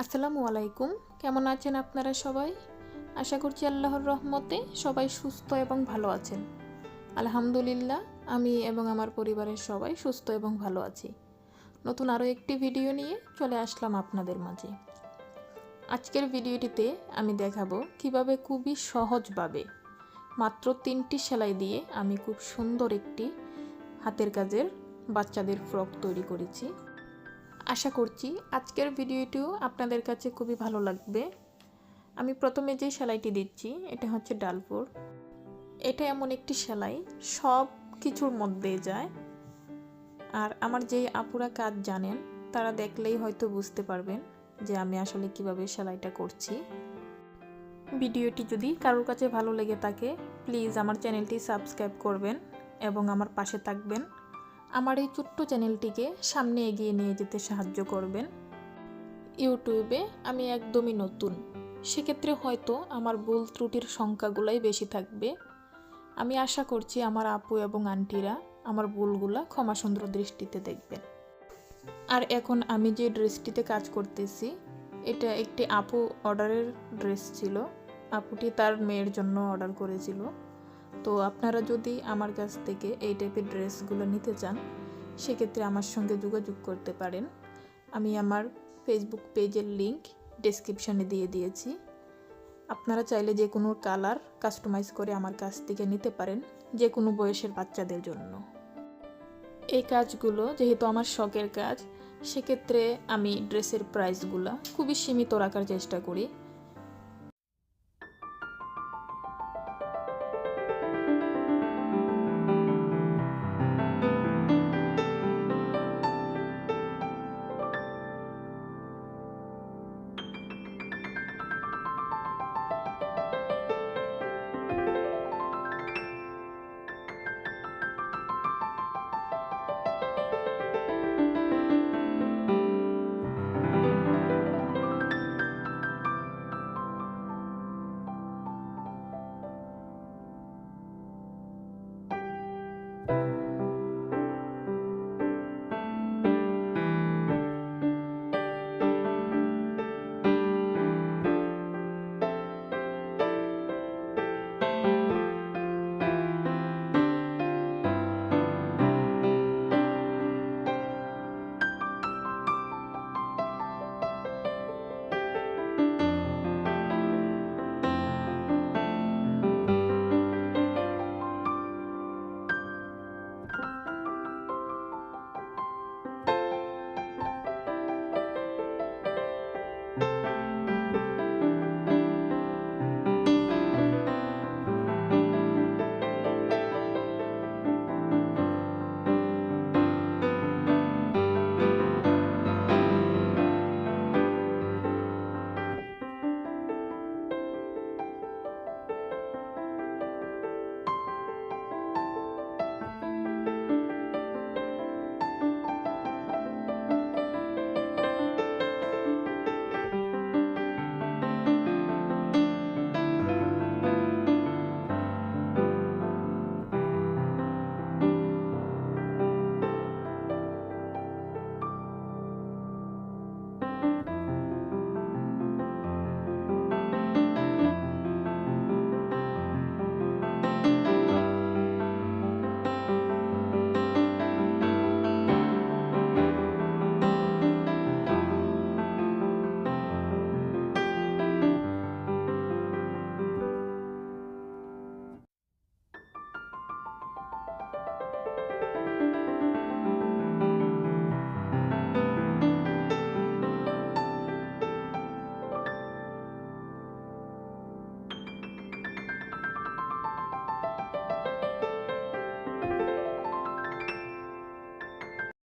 আসসালামু আলাইকুম। কেমন আছেন আপনারা সবাই? আশা করছি আল্লাহর রহমতে সবাই সুস্থ এবং ভালো আছেন। আলহামদুলিল্লাহ, আমি এবং আমার পরিবারের সবাই সুস্থ এবং ভালো আছি। নতুন আরও একটি ভিডিও নিয়ে চলে আসলাম আপনাদের মাঝে। আজকের ভিডিওটিতে আমি দেখাবো কীভাবে খুবই সহজভাবে মাত্র তিনটি সেলাই দিয়ে আমি খুব সুন্দর একটি হাতের কাজের বাচ্চাদের ফ্রক তৈরি করেছি। আশা করছি আজকের ভিডিওটিও আপনাদের কাছে খুবই ভালো লাগবে। আমি প্রথমে যে সেলাইটি দিচ্ছি, এটা হচ্ছে ডালপুর। এটা এমন একটি সেলাই, সব কিছুর মধ্যে যায়। আর আমার যে আপুরা কাজ জানেন, তারা দেখলেই হয়তো বুঝতে পারবেন যে আমি আসলে কীভাবে সেলাইটা করছি। ভিডিওটি যদি কারোর কাছে ভালো লেগে থাকে, প্লিজ আমার চ্যানেলটি সাবস্ক্রাইব করবেন এবং আমার পাশে থাকবেন। আমার এই ছোট্ট চ্যানেলটিকে সামনে এগিয়ে নিয়ে যেতে সাহায্য করবেন। ইউটিউবে আমি একদমই নতুন। সেক্ষেত্রে হয়তো আমার ভুল ত্রুটির সংখ্যাগুলাই বেশি থাকবে। আমি আশা করছি আমার আপু এবং আন্টিরা আমার ভুলগুলা ক্ষমাসুন্দর দৃষ্টিতে দেখবেন। আর এখন আমি যে ড্রেসটিতে কাজ করতেছি, এটা একটি আপু অর্ডারের ড্রেস ছিল। আপুটি তার মেয়ের জন্য অর্ডার করেছিল। তো আপনারা যদি আমার কাছ থেকে এই টাইপের ড্রেসগুলো নিতে চান, সেক্ষেত্রে আমার সঙ্গে যোগাযোগ করতে পারেন। আমি আমার ফেসবুক পেজের লিংক ডেসক্রিপশানে দিয়ে দিয়েছি। আপনারা চাইলে যে কোনো কালার কাস্টমাইজ করে আমার কাছ থেকে নিতে পারেন, যে কোনো বয়সের বাচ্চাদের জন্য। এই কাজগুলো যেহেতু আমার শখের কাজ, সেক্ষেত্রে আমি ড্রেসের প্রাইসগুলো খুবই সীমিত রাখার চেষ্টা করি।